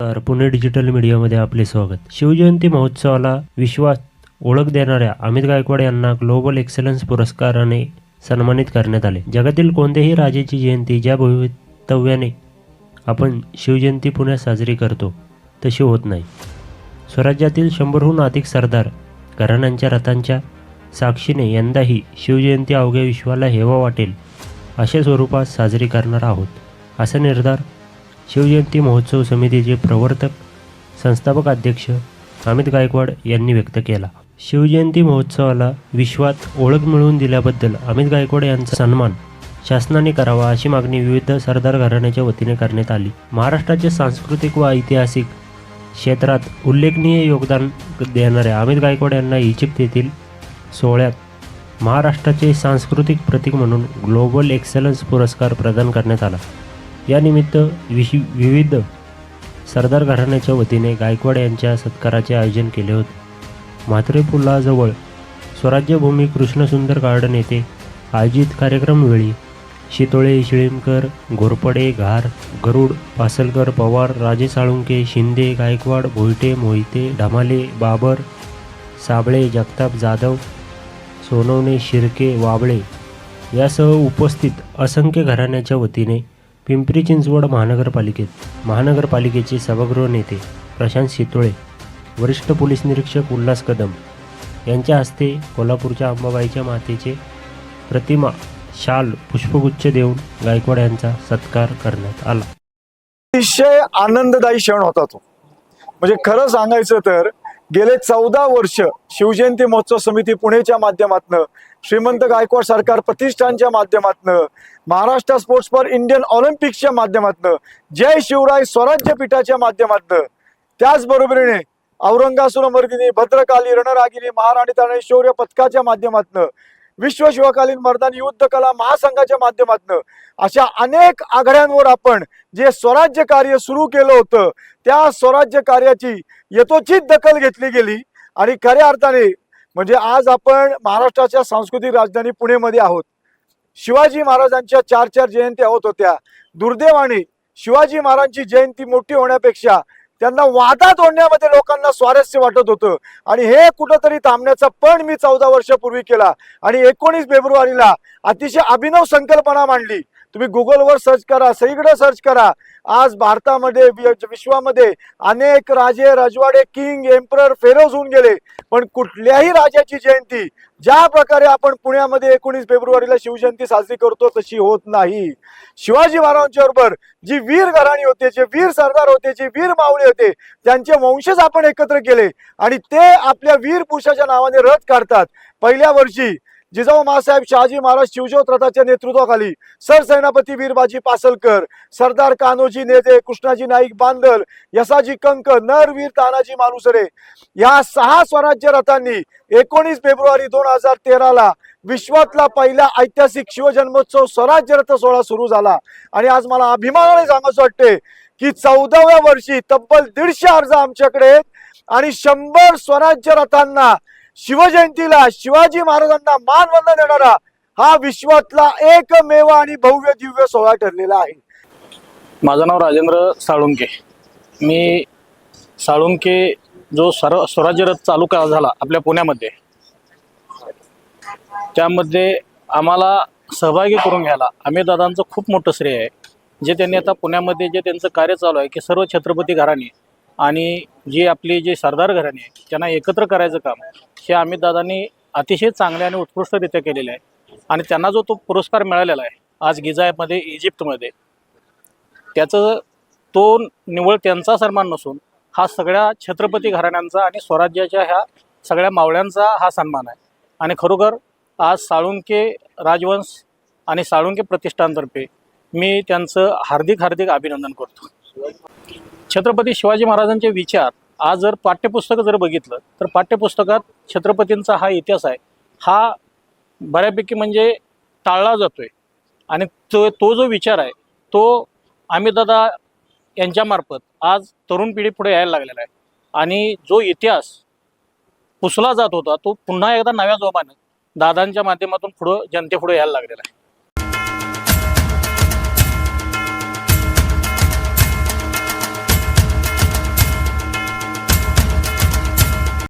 तर पुणे डिजिटल मीडियामध्ये आपले स्वागत. शिवजयंती महोत्सवाला विश्वास ओळख देणाऱ्या अमित गायकवाड यांना ग्लोबल एक्सलन्स पुरस्काराने सन्मानित करण्यात आले. जगातील कोणत्याही राजाची जयंती ज्या भवितव्याने आपण शिवजयंती पुण्यात साजरी करतो तशी होत नाही. स्वराज्यातील शंभरहून अधिक सरदार घराण्यांच्या रथांच्या साक्षीने यंदाही शिवजयंती अवघ्या विश्वाला हेवा वाटेल अशा स्वरूपात साजरी करणार आहोत असा निर्धार शिवजयंती महोत्सव समितीचे प्रवर्तक संस्थापक अध्यक्ष अमित गायकवाड यांनी व्यक्त केला. शिवजयंती महोत्सवाला विश्वात ओळख मिळवून दिल्याबद्दल अमित गायकवाड यांचा सन्मान शासनाने करावा अशी मागणी विविध सरदार घराण्याच्या वतीने करण्यात आली. महाराष्ट्राचे सांस्कृतिक व ऐतिहासिक क्षेत्रात उल्लेखनीय योगदान देणाऱ्या अमित गायकवाड यांना इजिप्त येथील सोहळ्यात महाराष्ट्राचे सांस्कृतिक प्रतीक म्हणून ग्लोबल एक्सलन्स पुरस्कार प्रदान करण्यात आला. यानिमित्त विशि विविध सरदार घराण्याच्या वतीने गायकवाड यांच्या सत्काराचे आयोजन केले होते. म्हात्रे पुलाजवळ स्वराज्यभूमी कृष्णसुंदर गार्डन येथे आयोजित कार्यक्रमवेळी शितोळे शिळीमकर घोरपडे घार गरुड पासलकर पवार राजे साळुंके शिंदे गायकवाड भोईटे मोहिते ढमाले बाबर साबळे जगताप जाधव सोनवणे शिर्के वाबळे यासह उपस्थित असंख्य घराण्याच्या वतीने पिंपरी चिंचवड महानगरपालिकेत महानगरपालिकेचे सभागृह नेते प्रशांत शितोळे वरिष्ठ पोलीस निरीक्षक उल्हास कदम यांच्या हस्ते कोल्हापूरच्या अंबाबाईच्या मातेचे प्रतिमा शाल पुष्पगुच्छ देऊन गायकवाड यांचा सत्कार करण्यात आला. अतिशय आनंददायी क्षण होता तो. म्हणजे खरं सांगायचं तर गेले चौदा वर्ष शिवजयंती महोत्सव समिती पुणेच्या माध्यमातून श्रीमंत गायकवाड सरकार प्रतिष्ठानच्या माध्यमातनं महाराष्ट्र स्पोर्ट्स फॉर इंडियन ऑलिम्पिक्सच्या माध्यमातनं जय शिवराय स्वराज्य पीठाच्या माध्यमातनं. त्याचबरोबरीने औरंगासुर मर्दिनी भद्रकाली रणरागिनी महाराणी ताणे शौर्य पथकाच्या माध्यमातनं विश्व शिवकालीन मर्दानी युद्ध कला महासंघाच्या माध्यमातनं अशा अनेक आघाड्यांवर आपण जे स्वराज्य कार्य सुरू केलं होतं त्या स्वराज्य कार्याची यथोचित दखल घेतली गेली. आणि खऱ्या अर्थाने म्हणजे आज आपण महाराष्ट्राच्या सांस्कृतिक राजधानी पुणेमध्ये आहोत. शिवाजी महाराजांच्या चार चार जयंत्या होत होत्या. दुर्दैवाने शिवाजी महाराजांची जयंती मोठी होण्यापेक्षा त्यांना वादात ओढण्यामध्ये लोकांना स्वारस्य वाटत होतं. आणि हे कुठंतरी थांबण्याचा पण मी चौदा वर्षापूर्वी केला. आणि एकोणीस फेब्रुवारीला अतिशय अभिनव संकल्पना मांडली. तुम्ही गुगलवर सर्च करा सगळीकडे सर्च करा. आज भारतामध्ये विश्वामध्ये अनेक राजे राजवाडे किंग एम्परर फेरोज होऊन गेले. पण कुठल्याही राजाची जयंती ज्या प्रकारे आपण पुण्यामध्ये एकोणीस फेब्रुवारीला शिवजयंती साजरी करतो तशी होत नाही. शिवाजी महाराजांच्या बरोबर जी वीर घराणी होते जे वीर सरदार होते जे वीर मावळे होते त्यांचे वंशज आपण एकत्र केले. आणि ते आपल्या वीर पुरुषाच्या नावाने रथ काढतात. पहिल्या वर्षी जिजाऊ मासाहेब शहाजी महाराज शिवज्योत रथाच्या नेतृत्वाखाली सरसेनापती वीरबाजी पासलकर सरदार कान्होजी नेते कृष्णाजी नाईक बांदल यसाजी कंक नरवीर तानाजी मालुसरे या सहा स्वराज्य रथांनी एकोणीस फेब्रुवारी दोन हजार तेराला विश्वातला पहिला ऐतिहासिक शिवजन्मोत्सव स्वराज्य रथ सोहळा सुरू झाला. आणि आज मला अभिमानाने सांगायचं वाटते की चौदाव्या वर्षी तब्बल दीडशे अर्ज आमच्याकडे आहेत आणि शंभर स्वराज्य रथांना शिवजयंतीला शिवाजी महाराजांना मानवंदन देणारा हा विश्वातला एकमेव आणि भव्य दिव्य सोहळा ठरलेला आहे. माझं नाव राजेंद्र साळुंके. मी साळुंके जो सर स्वराज्य रथ चालू का झाला आपल्या पुण्यामध्ये त्यामध्ये आम्हाला सहभागी करून घ्यायला अमित दादांचं खूप मोठं श्रेय आहे. जे त्यांनी आता पुण्यामध्ये जे त्यांचं कार्य चालू आहे की सर्व छत्रपती घराणे आणि जी आपली जी सरदार घराणे आहे त्यांना एकत्र करायचं काम हे अमित दादांनी अतिशय चांगले आणि उत्कृष्टरित्या केलेले आहे. आणि त्यांना जो तो पुरस्कार मिळालेला आहे आज गिझायमध्ये इजिप्तमध्ये त्याचं तो निवळ त्यांचा सन्मान नसून हा सगळ्या छत्रपती घराण्यांचा आणि स्वराज्याच्या ह्या सगळ्या मावळ्यांचा हा सन्मान आहे. आणि खरोखर आज साळुंके राजवंश आणि साळुंके प्रतिष्ठानतर्फे मी त्यांचं हार्दिक हार्दिक अभिनंदन करतो. छत्रपती शिवाजी महाराजांचे विचार आज जर पाठ्यपुस्तकं जर बघितलं तर पाठ्यपुस्तकात छत्रपतींचा हा इतिहास आहे. हा बऱ्यापैकी म्हणजे टाळला जातोय. आणि तो तो जो विचार आहे तो अमितदादा यांच्यामार्फत आज तरुण पिढी पुढे यायला लागलेला आहे. आणि जो इतिहास पुसला जात होता तो पुन्हा एकदा नव्या जोमानं दादांच्या माध्यमातून पुढं जनतेपुढे यायला लागलेला आहे.